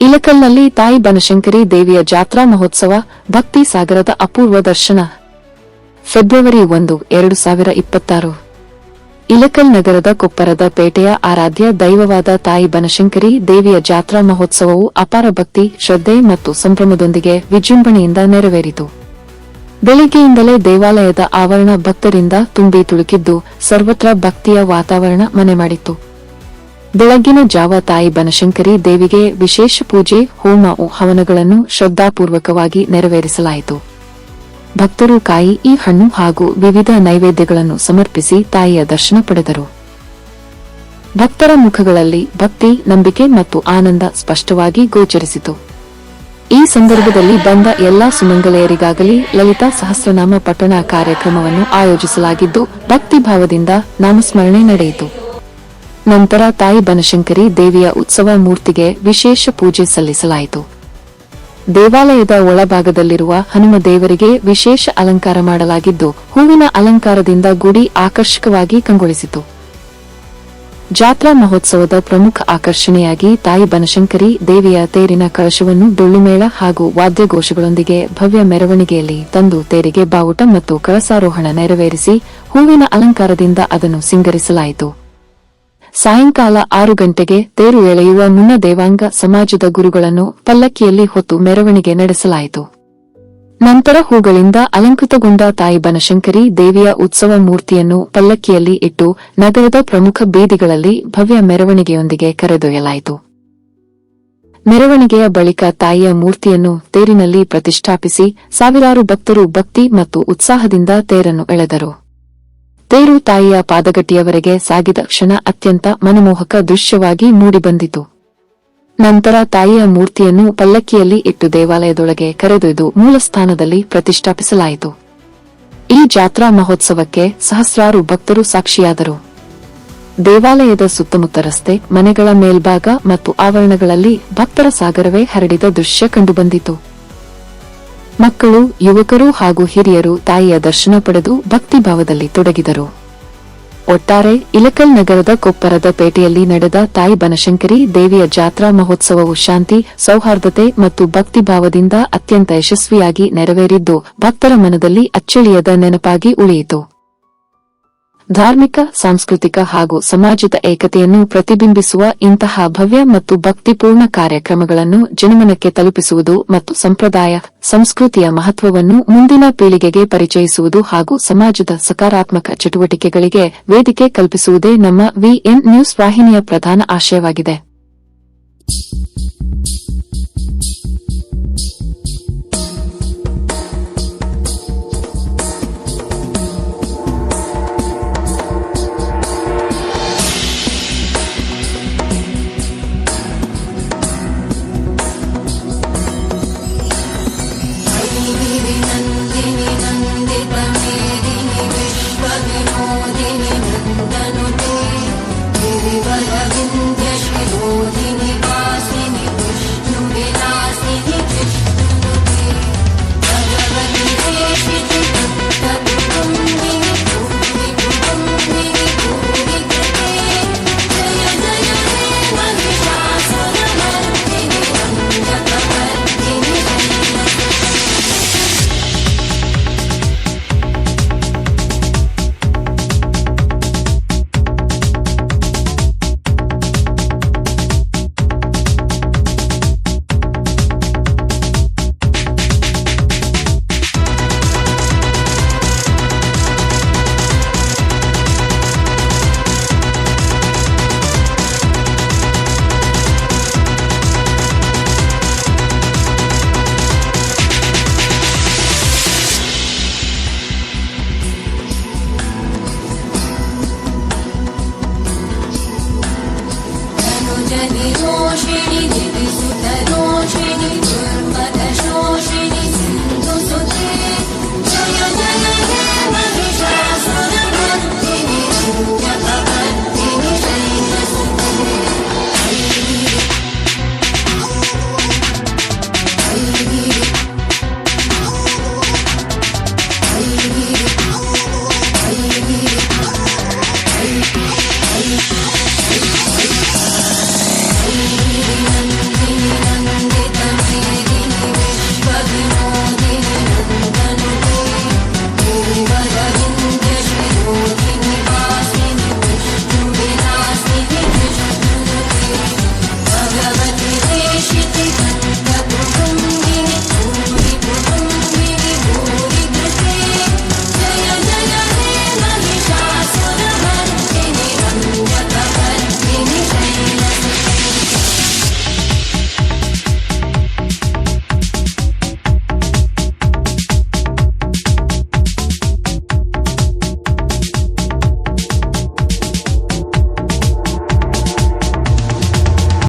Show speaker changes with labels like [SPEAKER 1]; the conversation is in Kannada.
[SPEAKER 1] ಇಲಕಲ್ನಲ್ಲಿ ತಾಯಿ ಬನಶಂಕರಿ ದೇವಿಯ ಜಾತ್ರಾ ಮಹೋತ್ಸವ, ಭಕ್ತಿ ಸಾಗರದ ಅಪೂರ್ವ ದರ್ಶನ. ಫೆಬ್ರವರಿ ಒಂದು, ಎರಡು ಸಾವಿರ ಇಪ್ಪತ್ತಾರು. ಇಲಕಲ್ ನಗರದ ಕೊಪ್ಪರದ ಪೇಟೆಯ ಆರಾಧ್ಯ ದೈವವಾದ ತಾಯಿ ಬನಶಂಕರಿ ದೇವಿಯ ಜಾತ್ರಾ ಮಹೋತ್ಸವವು ಅಪಾರ ಭಕ್ತಿ, ಶ್ರದ್ಧೆ ಮತ್ತು ಸಂಭ್ರಮದೊಂದಿಗೆ ವಿಜೃಂಭಣೆಯಿಂದ ನೆರವೇರಿತು. ಬೆಳಿಗ್ಗೆಯಿಂದಲೇ ದೇವಾಲಯದ ಆವರಣ ಭಕ್ತರಿಂದ ತುಂಬಿ ತುಳುಕಿದ್ದು, ಸರ್ವತ್ರ ಭಕ್ತಿಯ ವಾತಾವರಣ ಮನೆ ಮಾಡಿತ್ತು. ಬೆಳಗ್ಗಿನ ಜಾವ ತಾಯಿ ಬನಶಂಕರಿ ದೇವಿಗೆ ವಿಶೇಷ ಪೂಜೆ, ಹೋಮ ಹವನಗಳನ್ನು ಶ್ರದ್ಧಾಪೂರ್ವಕವಾಗಿ ನೆರವೇರಿಸಲಾಯಿತು. ಭಕ್ತರು ಕಾಯಿ ಈ ಹಣ್ಣು ಹಾಗೂ ವಿವಿಧ ನೈವೇದ್ಯಗಳನ್ನು ಸಮರ್ಪಿಸಿ ತಾಯಿಯ ದರ್ಶನ ಪಡೆದರು. ಭಕ್ತರ ಮುಖಗಳಲ್ಲಿ ಭಕ್ತಿ, ನಂಬಿಕೆ ಮತ್ತು ಆನಂದ ಸ್ಪಷ್ಟವಾಗಿ ಗೋಚರಿಸಿತು. ಈ ಸಂದರ್ಭದಲ್ಲಿ ಬಂದ ಎಲ್ಲಾ ಸುಮಂಗಲೆಯರಿಗಾಗಲಿ ಲಲಿತಾ ಸಹಸ್ರನಾಮ ಪಠಣ ಕಾರ್ಯಕ್ರಮವನ್ನು ಆಯೋಜಿಸಲಾಗಿದ್ದು ಭಕ್ತಿಭಾವದಿಂದ ನಾಮಸ್ಮರಣೆ ನಡೆಯಿತು. ನಂತರ ತಾಯಿ ಬನಶಂಕರಿ ದೇವಿಯ ಉತ್ಸವ ಮೂರ್ತಿಗೆ ವಿಶೇಷ ಪೂಜೆ ಸಲ್ಲಿಸಲಾಯಿತು. ದೇವಾಲಯದ ಒಳಭಾಗದಲ್ಲಿರುವ ಹನುಮ ದೇವರಿಗೆ ವಿಶೇಷ ಅಲಂಕಾರ ಮಾಡಲಾಗಿದ್ದು, ಹೂವಿನ ಅಲಂಕಾರದಿಂದ ಗುಡಿ ಆಕರ್ಷಕವಾಗಿ ಕಂಗೊಳಿಸಿತು. ಜಾತ್ರಾ ಮಹೋತ್ಸವದ ಪ್ರಮುಖ ಆಕರ್ಷಣೆಯಾಗಿ ತಾಯಿ ಬನಶಂಕರಿ ದೇವಿಯ ತೇರಿನ ಕಳಶವನ್ನು ಡೊಳ್ಳುಮೇಳ ಹಾಗೂ ವಾದ್ಯಘೋಷಗಳೊಂದಿಗೆ ಭವ್ಯ ಮೆರವಣಿಗೆಯಲ್ಲಿ ತಂದು ತೇರಿಗೆ ಬಾವುಟ ಮತ್ತು ಕಳಸಾರೋಹಣ ನೆರವೇರಿಸಿ, ಹೂವಿನ ಅಲಂಕಾರದಿಂದ ಅದನ್ನು ಸಿಂಗರಿಸಲಾಯಿತು. ಸಾಯಂಕಾಲ ಆರು ಗಂಟೆಗೆ ತೇರು ಎಳೆಯುವ ಮುನ್ನ ದೇವಾಂಗ ಸಮಾಜದ ಗುರುಗಳನ್ನು ಪಲ್ಲಕ್ಕಿಯಲ್ಲಿ ಹೊತ್ತು ಮೆರವಣಿಗೆ ನಡೆಸಲಾಯಿತು. ನಂತರ ಹೂಗಳಿಂದ ಅಲಂಕೃತಗೊಂಡ ತಾಯಿ ಬನಶಂಕರಿ ದೇವಿಯ ಉತ್ಸವ ಮೂರ್ತಿಯನ್ನು ಪಲ್ಲಕ್ಕಿಯಲ್ಲಿ ಇಟ್ಟು ನಗರದ ಪ್ರಮುಖ ಬೀದಿಗಳಲ್ಲಿ ಭವ್ಯ ಮೆರವಣಿಗೆಯೊಂದಿಗೆ ಕರೆದೊಯ್ಯಲಾಯಿತು. ಮೆರವಣಿಗೆಯ ಬಳಿಕ ತಾಯಿಯ ಮೂರ್ತಿಯನ್ನು ತೇರಿನಲ್ಲಿ ಪ್ರತಿಷ್ಠಾಪಿಸಿ ಸಾವಿರಾರು ಭಕ್ತರು ಭಕ್ತಿ ಮತ್ತು ಉತ್ಸಾಹದಿಂದ ತೇರನ್ನು ಎಳೆದರು. ತೇರು ತಾಯಿಯ ಪಾದಗಟ್ಟಿಯವರೆಗೆ ಸಾಗಿದ ಕ್ಷಣ ಅತ್ಯಂತ ಮನಮೋಹಕ ದೃಶ್ಯವಾಗಿ ಮೂಡಿಬಂದಿತು ನಂತರ ತಾಯಿಯ ಮೂರ್ತಿಯನ್ನು ಪಲ್ಲಕ್ಕಿಯಲ್ಲಿ ಇಟ್ಟು ದೇವಾಲಯದೊಳಗೆ ಕರೆದೊಯ್ದು ಮೂಲಸ್ಥಾನದಲ್ಲಿ ಪ್ರತಿಷ್ಠಾಪಿಸಲಾಯಿತು. ಈ ಜಾತ್ರಾ ಮಹೋತ್ಸವಕ್ಕೆ ಸಹಸ್ರಾರು ಭಕ್ತರು ಸಾಕ್ಷಿಯಾದರು. ದೇವಾಲಯದ ಸುತ್ತಮುತ್ತ ರಸ್ತೆ, ಮನೆಗಳ ಮೇಲ್ಭಾಗ ಮತ್ತು ಆವರಣಗಳಲ್ಲಿ ಭಕ್ತರ ಸಾಗರವೇ ಹರಡಿದ ದೃಶ್ಯ ಕಂಡುಬಂದಿತು. ಮಕ್ಕಳು, ಯುವಕರು ಹಾಗೂ ಹಿರಿಯರು ತಾಯಿಯ ದರ್ಶನ ಪಡೆದು ಭಕ್ತಿಭಾವದಲ್ಲಿ ತೊಡಗಿದರು. ಒಟ್ಟಾರೆ ಇಲಕಲ್ ನಗರದ ಕೊಪ್ಪರದ ಪೇಟೆಯಲ್ಲಿ ನಡೆದ ತಾಯಿ ಬನಶಂಕರಿ ದೇವಿಯ ಜಾತ್ರಾ ಮಹೋತ್ಸವವು ಶಾಂತಿ, ಸೌಹಾರ್ದತೆ ಮತ್ತು ಭಕ್ತಿಭಾವದಿಂದ ಅತ್ಯಂತ ಯಶಸ್ವಿಯಾಗಿ ನೆರವೇರಿದ್ದು, ಭಕ್ತರ ಮನದಲ್ಲಿ ಅಚ್ಚಳಿಯದ ನೆನಪಾಗಿ ಉಳಿಯಿತು. ಧಾರ್ಮಿಕ, ಸಾಂಸ್ಕೃತಿಕ ಹಾಗೂ ಸಮಾಜದ ಏಕತೆಯನ್ನು ಪ್ರತಿಬಿಂಬಿಸುವ ಇಂತಹ ಭವ್ಯ ಮತ್ತು ಭಕ್ತಿಪೂರ್ಣ ಕಾರ್ಯಕ್ರಮಗಳನ್ನು ಜನಮನಕ್ಕೆ ತಲುಪಿಸುವುದು ಮತ್ತು ಸಂಪ್ರದಾಯ, ಸಂಸ್ಕೃತಿಯ ಮಹತ್ವವನ್ನು ಮುಂದಿನ ಪೀಳಿಗೆಗೆ ಪರಿಚಯಿಸುವುದು ಹಾಗೂ ಸಮಾಜದ ಸಕಾರಾತ್ಮಕ ಚಟುವಟಿಕೆಗಳಿಗೆ ವೇದಿಕೆ ಕಲ್ಪಿಸುವುದೇ ನಮ್ಮ ವಿಎನ್ ನ್ಯೂಸ್ ವಾಹಿನಿಯ ಪ್ರಧಾನ ಆಶಯವಾಗಿದೆ. ولد يشهد love.